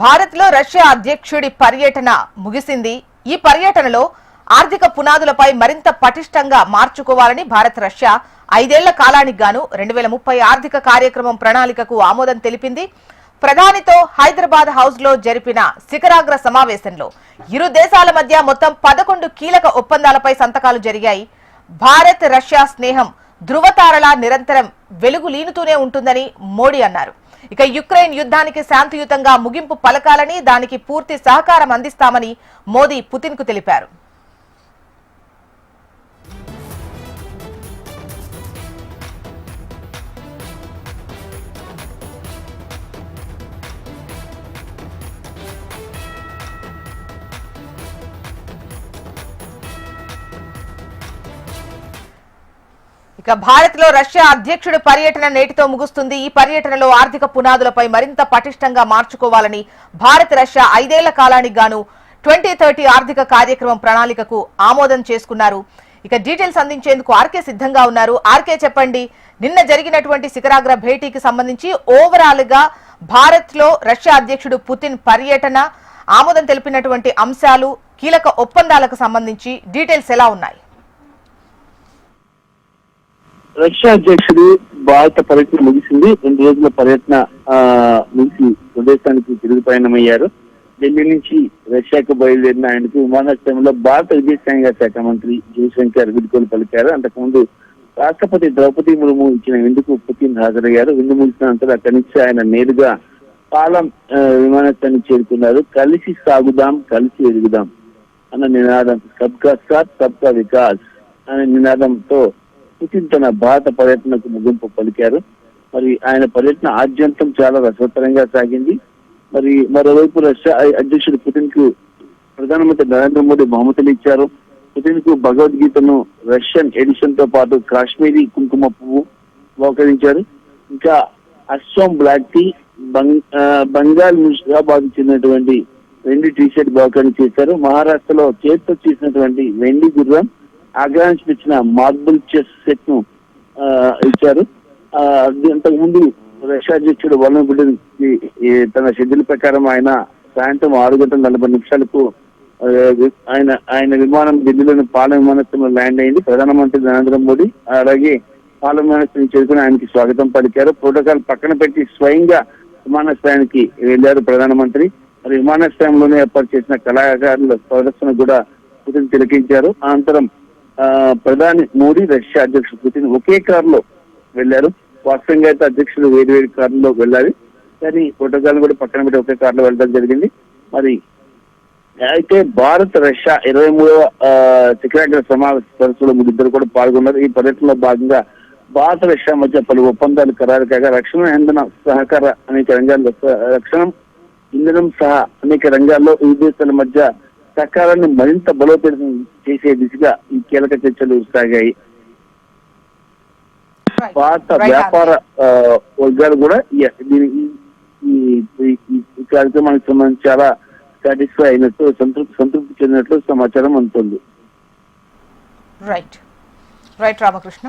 భారత్లో రష్యా అధ్యక్షుడి పర్యటన ముగిసింది. ఈ పర్యటనలో ఆర్థిక పునాదులపై మరింత పటిష్టంగా మార్చుకోవాలని భారత్ రష్యా ఐదేళ్ళ కాలానికి గాను రెండు వేల ముప్పై ఆర్థిక కార్యక్రమం ప్రణాళికకు ఆమోదం తెలిపింది. ప్రధానితో హైదరాబాద్ హౌస్లో జరిపిన శిఖరాగ్ర సమావేశంలో ఇరు దేశాల మధ్య మొత్తం పదకొండు కీలక ఒప్పందాలపై సంతకాలు జరిగాయి. భారత్ రష్యా స్నేహం ధృవతారలా నిరంతరం వెలుగులీనుతూనే ఉంటుందని మోడీ అన్నారు. ఇక యుక్రెయిన్ యుద్ధానికి శాంతియుతంగా ముగింపు పలకాలని దానికి పూర్తి సహకారం అందిస్తామని మోదీ పుతిన్కు తెలిపారు. ఇక భారత్లో రష్యా అధ్యక్షుడి పర్యటన నేటితో ముగుస్తుంది. ఈ పర్యటనలో ఆర్థిక పునాదులపై మరింత పటిష్టంగా మార్చుకోవాలని భారత్ రష్యా ఐదేళ్ళ కాలానికి గాను ట్వంటీ థర్టీ ఆర్థిక కార్యక్రమం ప్రణాళికకు ఆమోదం చేసుకున్నారు. ఇక డీటెయిల్స్ అందించేందుకు ఆర్కే సిద్ధంగా ఉన్నారు. ఆర్కే చెప్పండి నిన్న జరిగినటువంటి శిఖరాగ్ర భేటీకి సంబంధించి ఓవరాల్గా భారత్లో రష్యా అధ్యక్షుడు పుతిన్ పర్యటన ఆమోదం తెలిపినటువంటి అంశాలు కీలక ఒప్పందాలకు సంబంధించి డీటెయిల్స్ ఎలా ఉన్నాయి? రష్యా అధ్యక్షుడు భారత పర్యటన ముగిసింది. రెండు రోజుల పర్యటన ఆ, ముగిసి ప్రదేశానికి తిరుగు పయనమయ్యారు ఢిల్లీ నుంచి రష్యాకు బయలుదేరిన ఆయనకు విమానాశ్రయంలో భారత విదేశాంగ శాఖ మంత్రి జయశంకర్ వీడ్కోలు పలికారు. అంతకుముందు రాష్ట్రపతి ద్రౌపది ముర్ము ఇచ్చిన విందుకు పుతిన్ హాజరయ్యారు. విందు ముగిసిన అనంతరం అక్కడి నుంచి ఆయన నేరుగా పాలం విమానాశ్రయానికి చేరుకున్నారు. కలిసి సాగుదాం కలిసి ఎదుగుదాం అన్న నినాదం సబ్కా సాత్ సబ్కా వికాస్ అనే నినాదంతో పుతిన్ తన భారత పర్యటనకు ముగింపు పలికారు. మరి ఆయన పర్యటన ఆద్యంతం చాలా రసవత్తరంగా సాగింది. మరి మరోవైపు రష్యా అధ్యక్షుడు పుతిన్కు ప్రధానమంత్రి నరేంద్ర మోడీ బహుమతులు ఇచ్చారు. పుతిన్కు భగవద్గీతను రష్యన్ ఎడిషన్తో పాటు కాశ్మీరీ కుంకుమ పువ్వు మోకరించారు ఇంకా అస్సోం బ్లాక్ టీ బంగ్- ఆ, బెంగాల్ చెందినటువంటి వెండి టీ షర్ట్ బహుకరణ చేశారు. మహారాష్ట్రలో చేతితో చేసినటువంటి వెండి గుర్రం ఆగ్రహించిన ఇచ్చిన మార్బుల్ చెస్ సెట్ను ఆ, ఇచ్చారు. ఆ, అది అంతకు ముందు రష్యా అధ్యక్షుడు వలన పుటిన్ తన షెడ్యూల్ ప్రకారం ఆయన సాయంత్రం ఆరు గంటల నలభై నిమిషాలకు ఆయన ఆయన విమానం ఢిల్లీలోని పాల విమానాశ్రయంలో ల్యాండ్ అయింది. ప్రధానమంత్రి నరేంద్ర మోడీ అలాగే పాల విమానాశ్రయం చేరుకుని ఆయనకి స్వాగతం పలికారు. ప్రోటోకాల్ పక్కన పెట్టి స్వయంగా విమానాశ్రయానికి వెళ్ళారు ప్రధానమంత్రి. మరి విమానాశ్రయంలోనే ఏర్పాటు చేసిన కళాకారుల ప్రదర్శన కూడా పుతిన్ తిలకించారు. అనంతరం ప్రధాని మోడీ రష్యా అధ్యక్షుడు పుతిన్ ఒకే కారులో వెళ్ళారు వాస్తవంగా అయితే అధ్యక్షుడు వేరు వేరు కారులో వెళ్ళాలి. కానీ ప్రోటోకాల్ కూడా పక్కన పెట్టి ఒకే కారులో వెళ్ళడం జరిగింది. మరి అయితే భారత్ రష్యా ఇరవై మూడవ శిఖరాగ్ర సమావేశ సరస్సులో ఇద్దరు కూడా పాల్గొన్నారు. ఈ పర్యటనలో భాగంగా భారత రష్యా మధ్య పలు ఒప్పందాలు ఖరారు కాగా రక్షణ ఇంధన సహకార అనేక రంగాల్లో రక్షణ ఇంధనం సహా అనేక రంగాల్లో ఈ దేశాల మధ్య సహకారాన్ని మరింత బలోపేతం చేసే దిశగా ఈ కీలక చర్చలు సాగాయి. Right, వ్యాపార వర్గాలు కూడా ఈ కార్యక్రమానికి సంబంధించి చాలా సాటిస్ఫై అయినట్టు సంతృప్తి సంతృప్తి చెందినట్లు సమాచారం అందుతుంది. Right right Ramakrishna